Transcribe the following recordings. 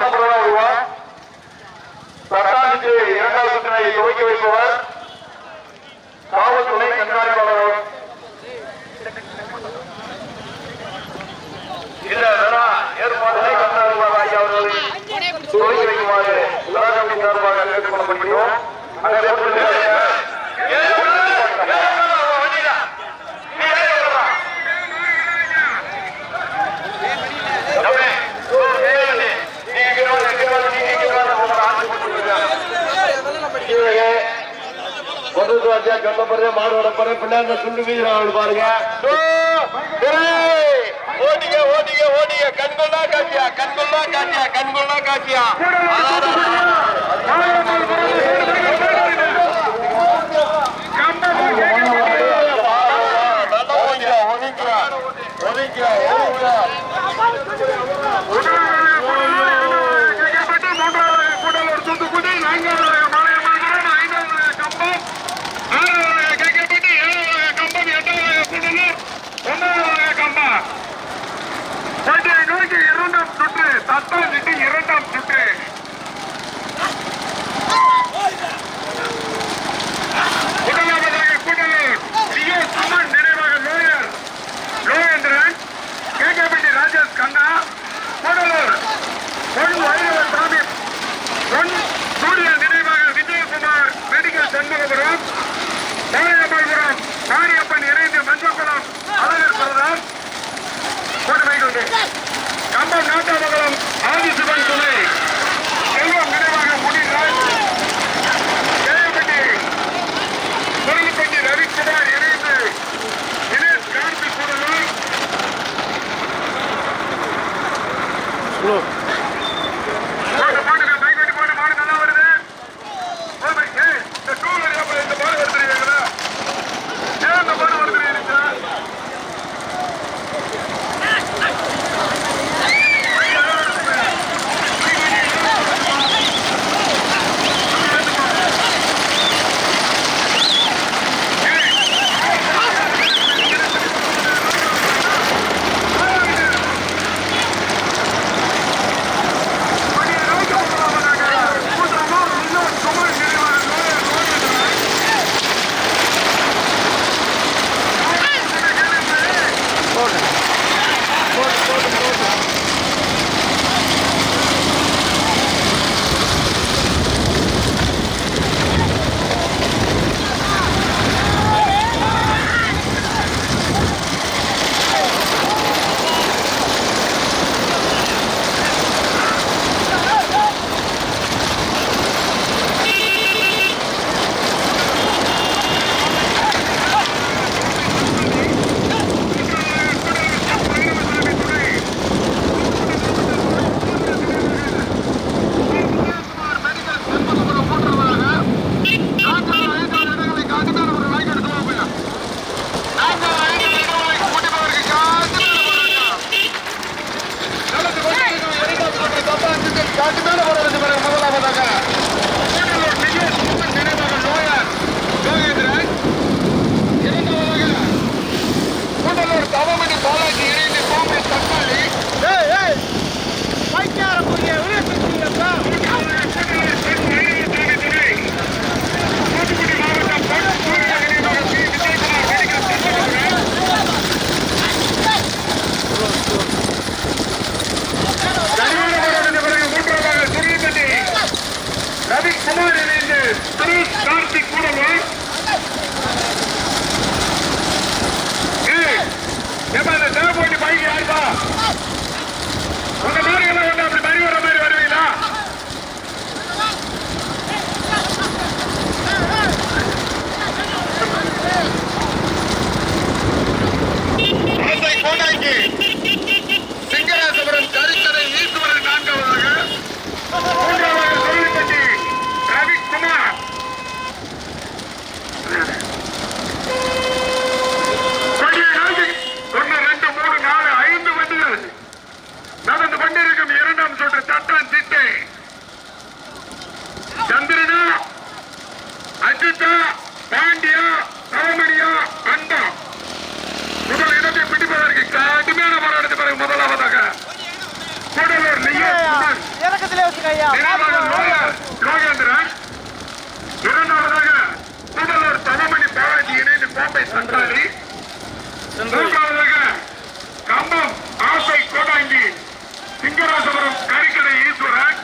பொன்னப்புறமா வருவார் பத்தாண்டுக்கு இரண்டாவது சுற்றினை துவக்கி வைப்பவர் ஆகிய அவர்களை துவக்கி வைக்குமாறு உலகம் கல்ல போறேன் மாடு ஓட போறேன் பிள்ளைங்க சுண்டு வீசுறாங்க பாருங்க. ஓட்டிங்க ஓட்டிங்க ஓட்டிங்க கண்கொள்ளா காட்சியா? கண்கொள்ளா காட்சியா? கண்கொள்ளா காட்சியா? கம்பம் Lucas. பாண்டியா சரமணியா அண்டா முதல் இடத்தை பிடிப்பதற்கு கடுமையான போராட்டத்தை பிறகு முதலாவதாக கூடலூர் லோகேந்திரன் இரண்டாவதாக கூடலூர் தலைமணி பாலாஜி இணைந்து கோப்பை சந்தாரி மூன்றாவதாக கம்பம் ஆசை கோடாங்கி சிங்கராசபுரம் கறிக்கடை ஈஸ்வரன்.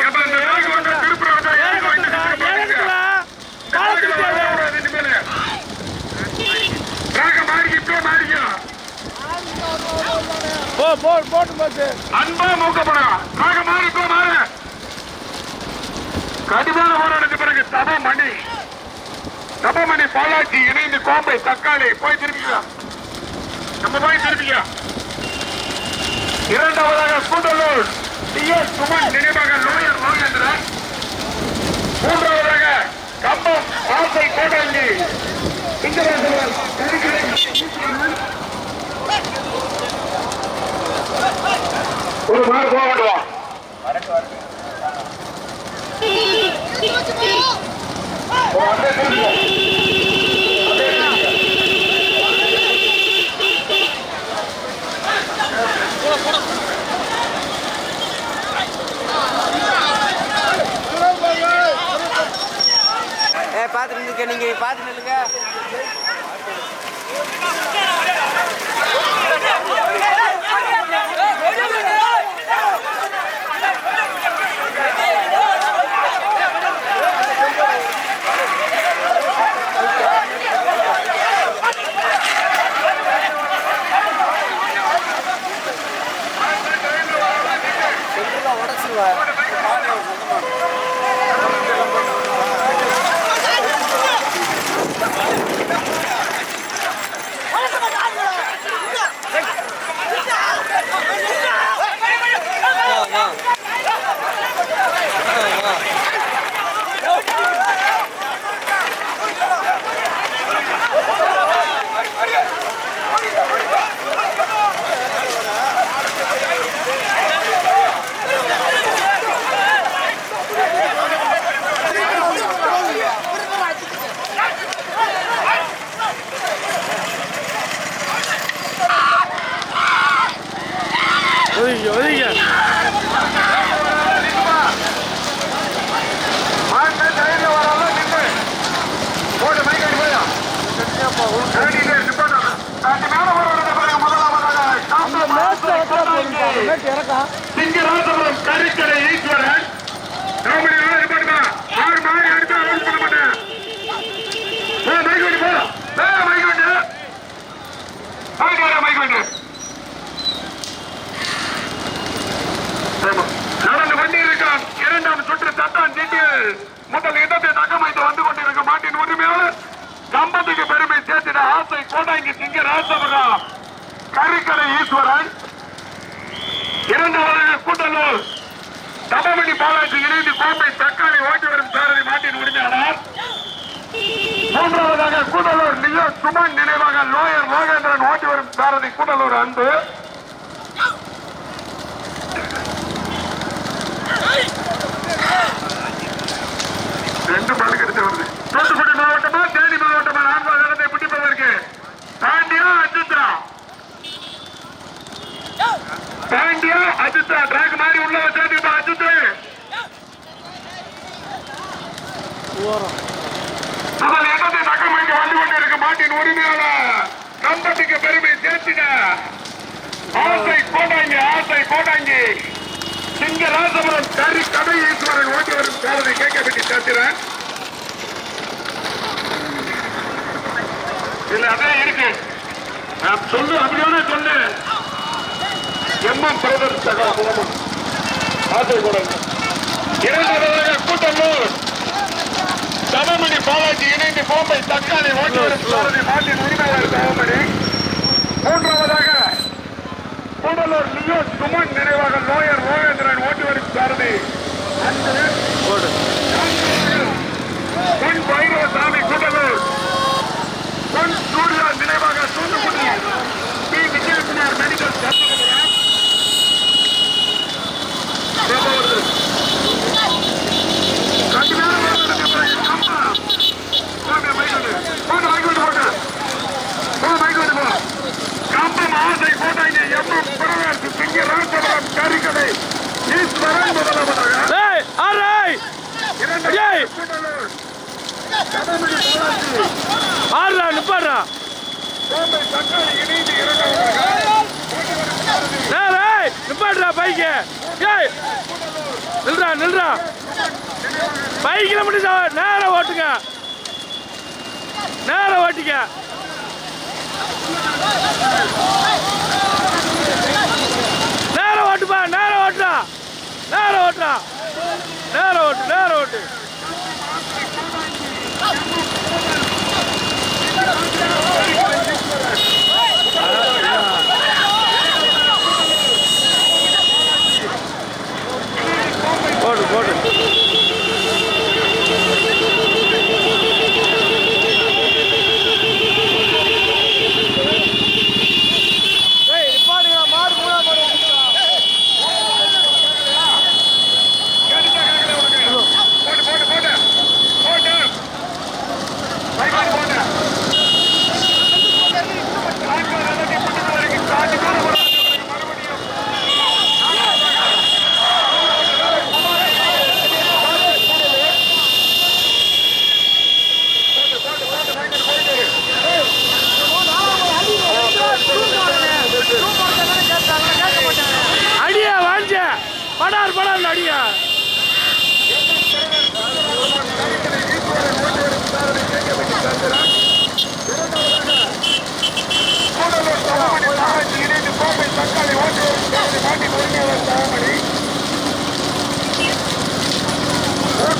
திருப்பதி போ போட்டு போச்சு அன்பா மூக்கப்படா. நாக மாறி போ மாறு. கடுமையான போராட்டத்துக்கு பிறகு தபமணி தபமணி பாலாஜி இணைந்து கோம்பை தக்காளி போய் திரும்பிக்கலாம் நம்ம போய் திரும்பிக்கலாம் இரண்டாவதாக கூட்டலூர் டிஎஸ் சுமன் நினைவாக லோயர் லோகேந்திரன் மூன்றாவதாக கம்பம் ஆசை கோடாங்கி சிங்கராசவன் ஒரு மாறு போக வேண்டுமா ஏ பார்த்து நில்லுங்க நீங்க பார்த்து நில்லுங்க. var. முதல் இடத்தை தக்கமைத்து வந்து கொண்டிருக்கும் மாட்டின். உரிமையாளர் கம்பத்துக்கு பெருமை சேர்த்திட ஆசை கோடாங்கி சிங்க ராசபுரா கரிக்கடை ஈஸ்வரன். இரண்டாவது கூட்டலூர் தமமணி பாலாஜி இணைந்து கோப்பை தக்காளி ஓட்டி வரும் சாரதி மாட்டின் உரிமையாளர். மூன்றாவதாக கூடலூர் லியோ சுமன் நினைவாக லோயர் லோகேந்திரன் ஓட்டி வரும் சாரதி கூடலூர் அன்பு. ரெண்டு பல்லு கிடைத்து வருது. தூத்துக்குடி மாவட்டமா தேனி மாவட்டமா? நான்காவது இடத்தை பிடிப்பதற்கு பாண்டியா அஜித்ரா பாண்டியா அஜித்ரா டிராக் மாதிரி உள்ள வச்சாது அஜித் ஓரம் முதல் இடத்தை தக்கமைக்கு வந்து கொண்டிருக்க மாட்டின் உரிமையாளர் கம்பத்துக்கு பெருமை சேர்த்திட. ஆசை கோடாங்கி ஆசை கோடாங்கி. சிங்கராசபுரம் கரி கடை ஈஸ்வரன் ஓட்டி வரும் சாரதி கேட்கப்பட்டு சேர்க்கிறேன் இல்ல அதான் இருக்கு. நான் சொல்லு அப்படியோட சொல்லு. எம்எம் பிரதர் சகா குலமம் ஆசை கோடாங்கி இரண்டாவதாக கூட்டலூர் தவமணி பாலாஜி இணைந்து கோம்பை தக்காளி ஓட்டி வரும் சாரதி மாட்டின் உரிமையாளர் தவமணி மூன்றாவதாக கூடலூர் லியோ சுமன் நினைவாக லோயர் லோகேந்திரன் ஓட்டி வரும் சாரதி. பொன் பைரவசாமி கூடலூர். பொன் சூர்யா நினைவாக Thoothukudi P. Vijayakumar medical certificate கடுமையான வேலைகளுக்கு பிறகு அம்மா போங்க மைக்கோடு போங்க மைக்கோடு போங்க போங்க மைக்கோடு போ கம்பம் ஆசை போட்டாங்க எம்எம் பிரதர்ஸ் சிங்க ராஜபுரம் கரிக்கடை கடைமணி பாலாஜி ஆடுறா நிப்பாடுறா கோம்பை தக்காளி இணைந்து இரண்டாவதாக நேரா ஏய், நிப்பாடுறா பைக்கு ஏய் நில்றா நில்றா. பைக்கில் மட்டும் சா- ஓட்டுங்க. நேரம் ஓட்டிக்க. நேரம் ஓட்டுப்பா நேரம் ஓட்டுறா நேரம் ஓட்டுறா நேரம் ஓட்டு நேரம் ஓட்டு போடு போடு ஏய் நிப்பாடுங்க மாடு மூணா மாடு போட்டு போட்டு போட்டு போட்டு பைக்கால் போட்டு நான்காவது இடத்தை பிடித்து வரைக்கும் காட்டு பேர் மறுபடியும் அடியா வாஞ்ச படார் படார் அடியா கூடலூர் தவமணி பாலாஜி இணைந்து கோம்பை தக்காளி ஓட்டு வருகிறது நாட்டின் உரிமையாளர் தவமணி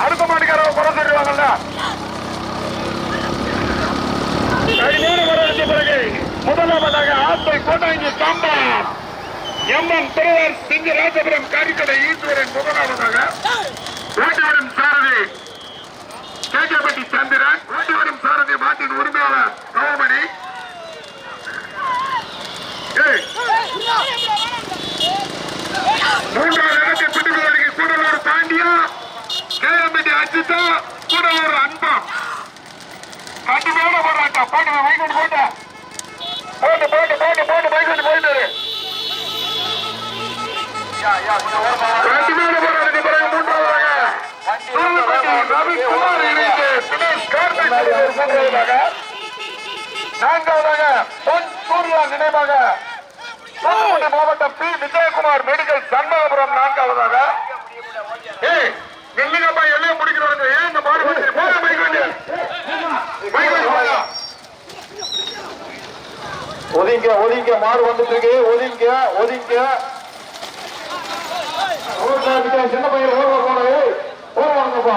அடுத்த மாட்டுக்காரவங்க குறை சொல்லுவாங்கல்ல கடினமான வரவேற்ற பிறகு முதலாவதாக ஆத்தை கோட்டாங்கி சாம்பா எம்எம் திருவர் சிங்க ராஜபுரம் கறிக்கடை கடுமையான பிறகு மூன்றாவதாக ரவிக்குமார் இணைந்து தினேஷ் கார்த்திக் மூன்றாவதாக நான்காவதாக பொன் சூர்யா நினைவாக தூத்துக்குடி மாவட்டம் பி. விஜயகுமார் மெடிக்கல் சண்முகபுரம் நான்காவதாக. ஏய் நெல்லிகப்பா எல்லையை முடிக்கிறவங்க ஏன் இந்த மாடு போக ஒதுங்க ஒதுங்க மாறு வந்துட்டு இருக்கு. ஒதுங்க ஒதுங்க. பையன் சின்ன பையன் ஓடுவ போனது ஓடுவாங்கப்பா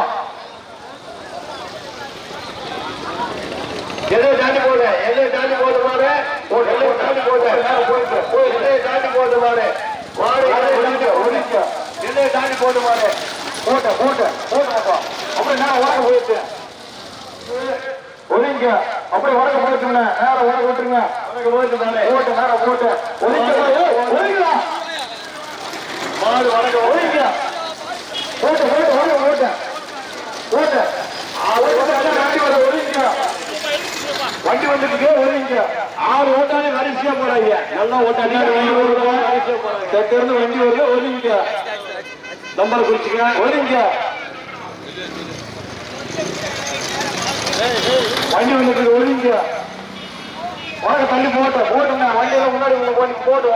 எதை தாண்டி போடு எதை தாண்டி போது மாடு எல்லையை தாண்டி போடு நேரம் போயிட்டு போய் எல்லையை தாண்டி போது மாடு மாடு எல்லையை ஒதுங்க ஒதுங்க எல்லையை தாண்டி போது மாடு போட்ட போட்ட போட்டப்பா அப்படியே நேரம் உடக்க போயிடுச்சு. ஒதுங்க. அப்படியே உடக்க போயிட்டுங்க நேரம் உடக்க விட்டுருங்க. உடக்க போயிட்டு போட்டு நேரம் போட்டு. ஒதுங்க ஒதுங்களா மாடு வடக்க ஒதுங்க போட்டு போட்டு போட்டு போட்டு போட்டு வண்டி வர ஒதுங்க வண்டி வந்துருக்கு ஒதுங்க ஆறு ஓட்டாலே வரிசையா போறாங்க நல்லா வண்டி வருது இருந்து வண்டி வருது ஒதுங்க நம்பர் குறிச்சுங்க ஒதுங்க வண்டி வந்துருக்கு ஒதுங்க வாங்க தள்ளி போட்டு போட்டுங்க. வண்டியில முன்னாடி போட்டு போட்டு